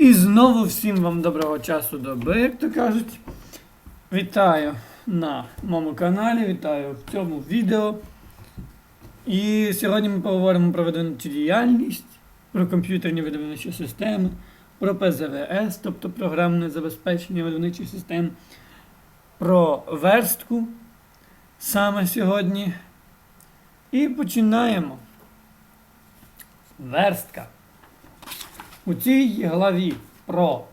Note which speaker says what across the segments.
Speaker 1: І знову всім вам доброго часу доби, як то кажуть. Вітаю на моєму каналі, вітаю в цьому відео. І сьогодні ми поговоримо про видавничу діяльність, про комп'ютерні видавничі системи, про ПЗВС, тобто програмне забезпечення видавничих систем, про верстку саме сьогодні. І починаємо. Верстка. У цій главі про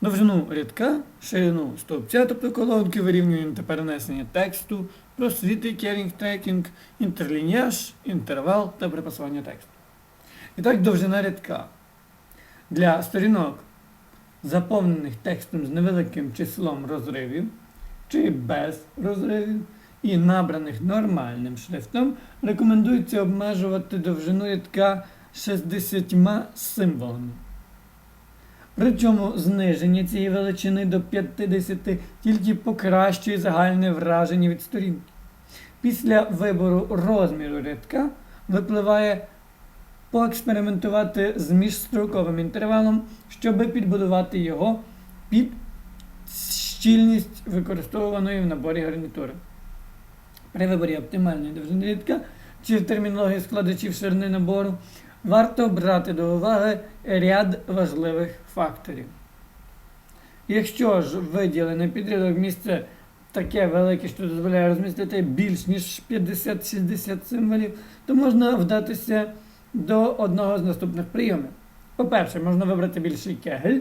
Speaker 1: довжину рядка, ширину стовпця, тобто колонки, вирівнювання та перенесення тексту, просвіти, керінг, трекінг, інтерлініаж, інтервал та припасування тексту. І так, довжина рядка. Для сторінок, заповнених текстом з невеликим числом розривів чи без розривів і набраних нормальним шрифтом, рекомендується обмежувати довжину рядка 60 символами. Причому зниження цієї величини до 50 тільки покращує загальне враження від сторінки. Після вибору розміру рядка випливає поекспериментувати з міжстроковим інтервалом, щоб підбудувати його під щільність використовуваної в наборі гарнітури. При виборі оптимальної довжини рядка чи в термінології складачів ширини набору варто брати до уваги ряд важливих факторів. Якщо ж виділений підрядок місце таке велике, що дозволяє розмістити більш ніж 50-60 символів, то можна вдатися до одного з наступних прийомів. По-перше, можна вибрати більший кегель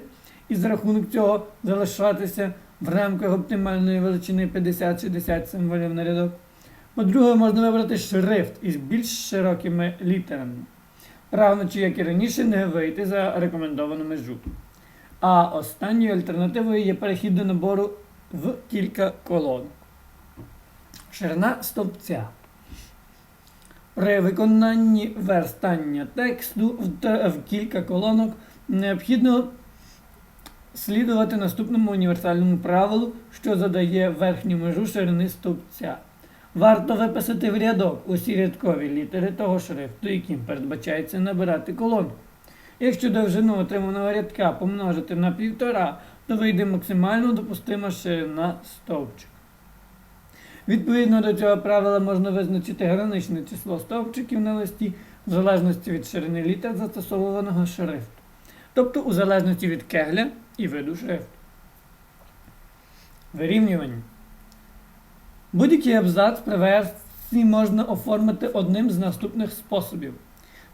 Speaker 1: і за рахунок цього залишатися в рамках оптимальної величини 50-60 символів на рядок. По-друге, можна вибрати шрифт із більш широкими літерами, прагнучи, як і раніше, не вийти за рекомендовану межу. А останньою альтернативою є перехід до набору в кілька колонок. Ширина стовпця. При виконанні верстання тексту в кілька колонок необхідно слідувати наступному універсальному правилу, що задає верхню межу ширини стовпця. Варто виписати в рядок усі рядкові літери того шрифту, яким передбачається набирати колонку. Якщо довжину отриманого рядка помножити на півтора, то вийде максимально допустима ширина стовпчика. Відповідно до цього правила можна визначити граничне число стовпчиків на листі в залежності від ширини літер застосовуваного шрифту, тобто у залежності від кегля і виду шрифту. Вирівнювання. Будь-який абзац при версії можна оформити одним з наступних способів: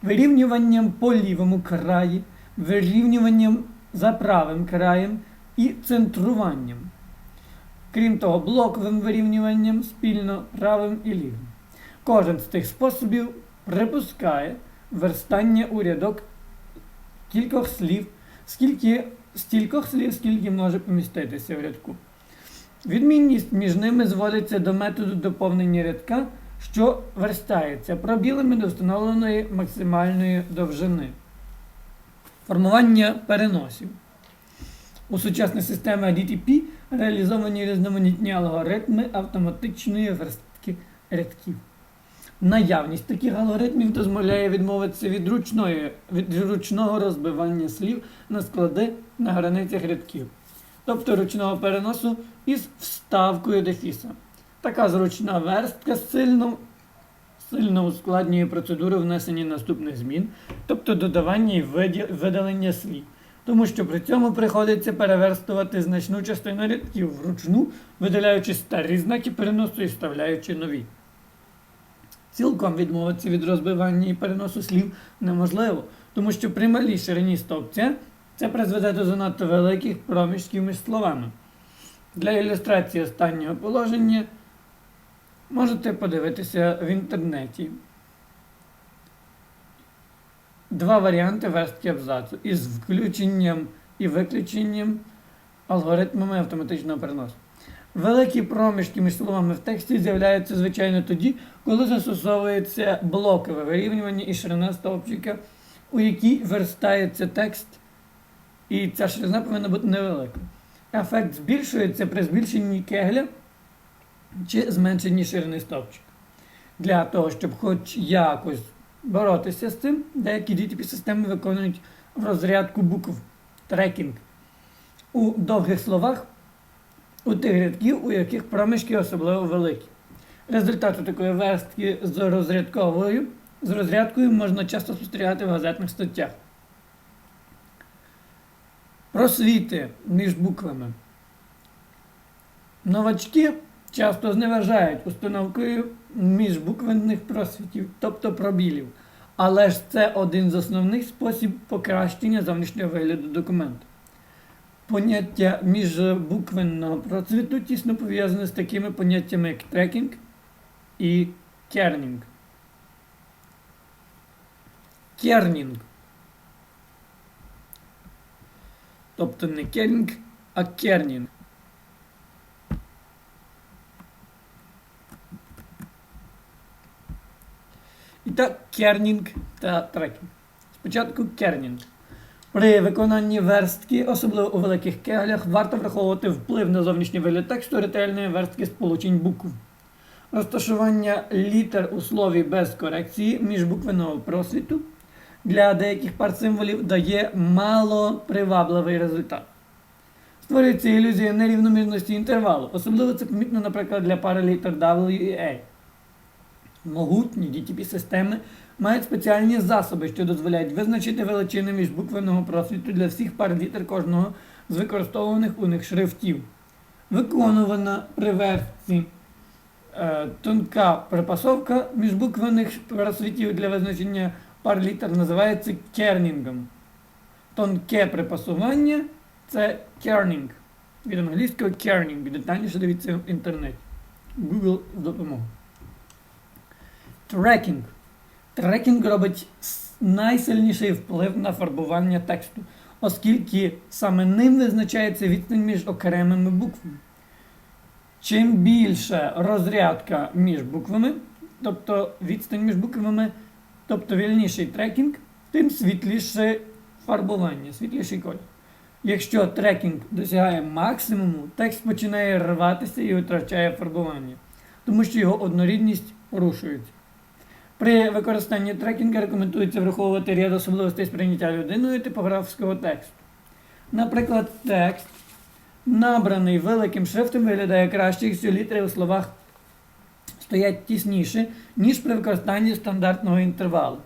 Speaker 1: вирівнюванням по лівому краї, вирівнюванням за правим краєм і центруванням. Крім того, блоковим вирівнюванням спільно правим і лівим. Кожен з тих способів припускає верстання у рядок кількох слів, скільки, стількох слів, скільки може поміститися в рядку. Відмінність між ними зводиться до методу доповнення рядка, що верстається пробілами до встановленої максимальної довжини. Формування переносів. У сучасних системах DTP реалізовані різноманітні алгоритми автоматичної верстки рядків. Наявність таких алгоритмів дозволяє відмовитися від, ручної, від ручного розбивання слів на склади на границях рядків, тобто ручного переносу із вставкою дефіса. Така зручна верстка сильно, сильно ускладнює процедуру внесення наступних змін, тобто додавання і видалення слів. Тому що при цьому приходиться переверстувати значну частину рядків вручну, видаляючи старі знаки переносу і вставляючи нові. Цілком відмовитися від розбивання і переносу слів неможливо, тому що при малій ширині стовпця це призведе до занадто великих проміжків між словами. Для ілюстрації останнього положення можете подивитися в інтернеті. Два варіанти верстки абзацу із включенням і виключенням алгоритмами автоматичного переносу. Великі проміжки між словами в тексті з'являються звичайно тоді, коли застосовується блокове вирівнювання і ширина стовпчика, у якій верстається текст, і ця ширина повинна бути невелика. Ефект збільшується при збільшенні кегля чи зменшенні ширини стовпчика. Для того, щоб хоч якось боротися з цим, деякі DTP системи виконують розрядку букв трекінг. У довгих словах у тих рядків, у яких проміжки особливо великі. Результати такої верстки з розрядковою, з розрядкою можна часто спостерігати в газетних статтях. Просвіти між буквами. Новачки часто зневажають установкою міжбуквенних просвітів, тобто пробілів. Але ж це один з основних спосіб покращення зовнішнього вигляду документу. Поняття міжбуквенного процвіту тісно пов'язане з такими поняттями, як трекінг і кернінг. Кернінг. Тобто не кернінг, а кернінг. І так, кернінг та трекінг. Спочатку кернінг. При виконанні верстки, особливо у великих кеглях, варто враховувати вплив на зовнішній вигляд тексту ретельної верстки сполучень букв. Розташування літер у слові без корекції міжбуквеного просвіту для деяких пар символів дає мало привабливий результат. Створюється ілюзія нерівномірності інтервалу. Особливо це помітно, наприклад, для пари літер W і A. Могутні DTP-системи мають спеціальні засоби, що дозволяють визначити величини міжбуквеного просвіту для всіх пар літер кожного з використовуваних у них шрифтів. Виконувана при верстці е, тонка припасовка міжбуквених просвітів для визначення пар літер називається кернінгом. Тонке припасування це кернінг. Від англійського кернінг. Детальніше дивіться в інтернеті. Google з допомогою. Трекінг. Трекінг робить найсильніший вплив на фарбування тексту, оскільки саме ним визначається відстань між окремими буквами. Чим більше розрядка між буквами, тобто відстань між буквами, тобто вільніший трекінг, тим світліше фарбування, світліший колір. Якщо трекінг досягає максимуму, текст починає рватися і втрачає фарбування, тому що його однорідність порушується. При використанні трекінга рекомендується враховувати ряд особливостей сприйняття людиною типографського тексту. Наприклад, текст, набраний великим шрифтом, виглядає краще, якщо літери у словах стоять тісніше, ніж при використанні стандартного інтервалу.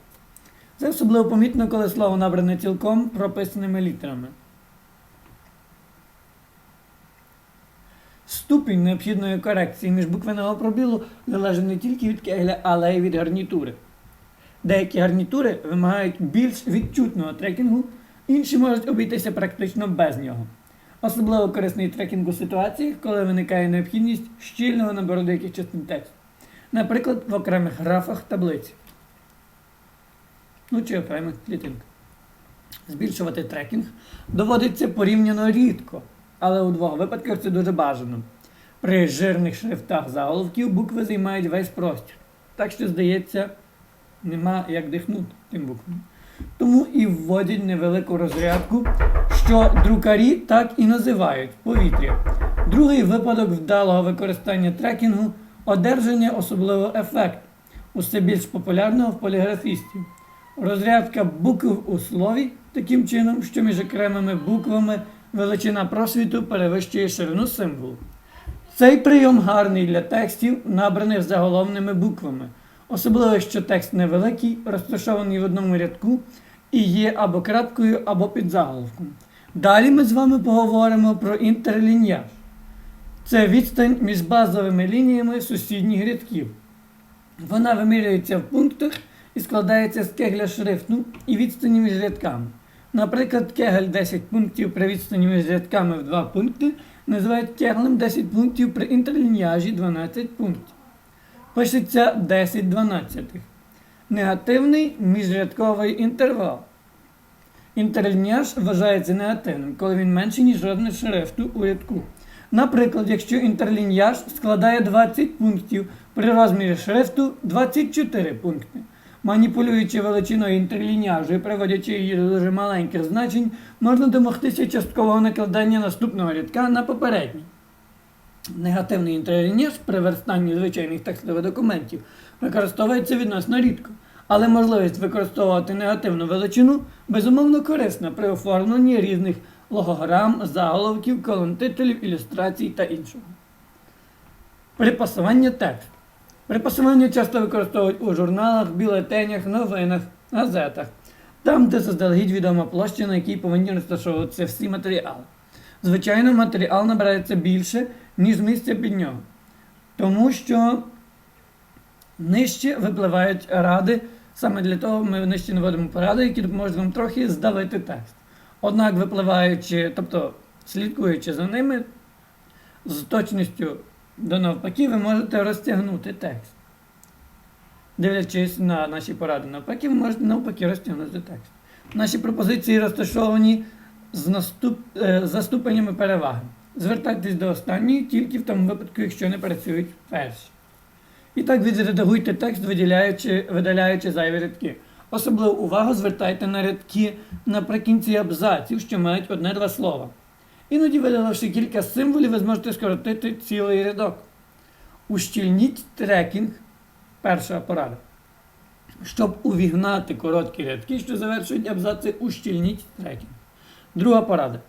Speaker 1: Це особливо помітно, коли слово набране цілком прописаними літерами. Ступінь необхідної корекції міжбуквеного пробілу залежить не тільки від кегля, але й від гарнітури. Деякі гарнітури вимагають більш відчутного трекінгу, інші можуть обійтися практично без нього. Особливо корисний трекінг у ситуаціях, коли виникає необхідність щільного набору деяких частин тексту, наприклад, в окремих графах таблиці. Ну чи окремих клітинках. Збільшувати трекінг доводиться порівняно рідко, але у двох випадках це дуже бажано. При жирних шрифтах заголовків букви займають весь простір. Так що, здається, нема як дихнути тим буквам. Тому і вводять невелику розрядку, що друкарі так і називають повітря. Другий випадок вдалого використання трекінгу одержання особливого ефекту, усе більш популярного в поліграфістів. Розрядка букв у слові таким чином, що між окремими буквами величина просвіту перевищує ширину символу. Цей прийом гарний для текстів, набраних заголовними буквами, особливо якщо текст невеликий, розташований в одному рядку і є або краткою, або під заголовком. Далі ми з вами поговоримо про інтерліньяж. Це відстань між базовими лініями сусідніх рядків. Вона вимірюється в пунктах і складається з кегля шрифту і відстані між рядками. Наприклад, кегель 10 пунктів при відстані між рядками в 2 пункти називають кеглем 10 пунктів при інтерлініажі 12 пунктів. Пишеться 10 дванадцятих. Негативний міжрядковий інтервал. Інтерлініаж вважається негативним, коли він менший, ніж розмір шрифту у рядку. Наприклад, якщо інтерлініаж складає 20 пунктів, при розмірі шрифту 24 пункти. Маніпулюючи величиною інтерлініажу і приводячи її до дуже маленьких значень, можна домогтися часткового накладання наступного рядка на попередній. Негативний інтерлініаж при верстанні звичайних текстових документів використовується відносно рідко, Але можливість використовувати негативну величину безумовно корисна при оформленні різних логограм, заголовків, колонтителів, ілюстрацій та іншого. Припасування тексту. Припасування часто використовують у журналах, бюлетенях, новинах, газетах, там, де заздалегідь відома площа, на якій повинні розташовуватися всі матеріали. Звичайно, матеріал набирається більше, ніж місця під нього. Тому що нижче випливають ради. Саме для того ми нижче наводимо поради, які допоможуть вам трохи здавити текст. Однак, випливаючи, тобто слідкуючи за ними, з точністю до навпаки, ви можете розтягнути текст. Дивлячись на наші поради навпаки, ви можете навпаки розтягнути текст. Наші пропозиції розташовані з наступ... е, за ступенями переваги. Звертайтесь до останньої тільки в тому випадку, якщо не працюють перші. І так відредагуйте текст, виділяючи, видаляючи зайві рядки. Особливу увагу звертайте на рядки наприкінці абзаців, що мають одне-два слова. Іноді, видаливши кілька символів, ви зможете скоротити цілий рядок. Ущільніть трекінг. Перша порада. Щоб увігнати короткі рядки, що завершують абзаци, ущільніть трекінг. Друга порада.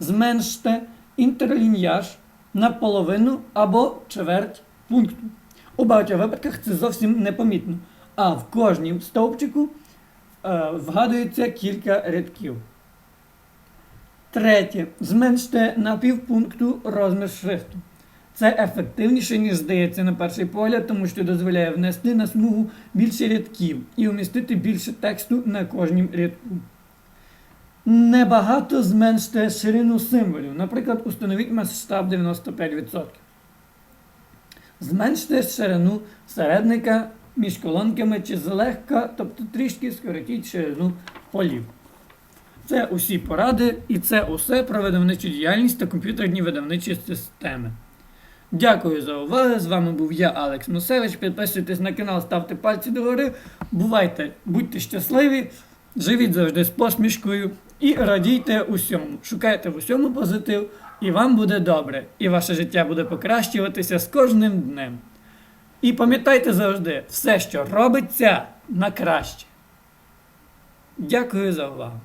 Speaker 1: Зменште інтерліньяж на половину або чверть пункту. У багатьох випадках це зовсім непомітно. А в кожнім стовпчику вгадується кілька рядків. Третє. Зменште на півпункту розмір шрифту. Це ефективніше, ніж здається на перший погляд, тому що дозволяє внести на смугу більше рядків і умістити більше тексту на кожнім рядку. Небагато зменште ширину символів. Наприклад, установіть масштаб 95%. Зменште ширину середника між колонками чи злегка, тобто трішки скоротіть ширину полів. Це усі поради і це усе про видавничу діяльність та комп'ютерні видавничі системи. Дякую за увагу. З вами був я, Алекс Мусевич. Підписуйтесь на канал, ставте пальці догори. Бувайте, будьте щасливі, живіть завжди з посмішкою і радійте усьому. Шукайте в усьому позитив, і вам буде добре, і ваше життя буде покращуватися з кожним днем. І пам'ятайте завжди, все, що робиться, на краще. Дякую за увагу.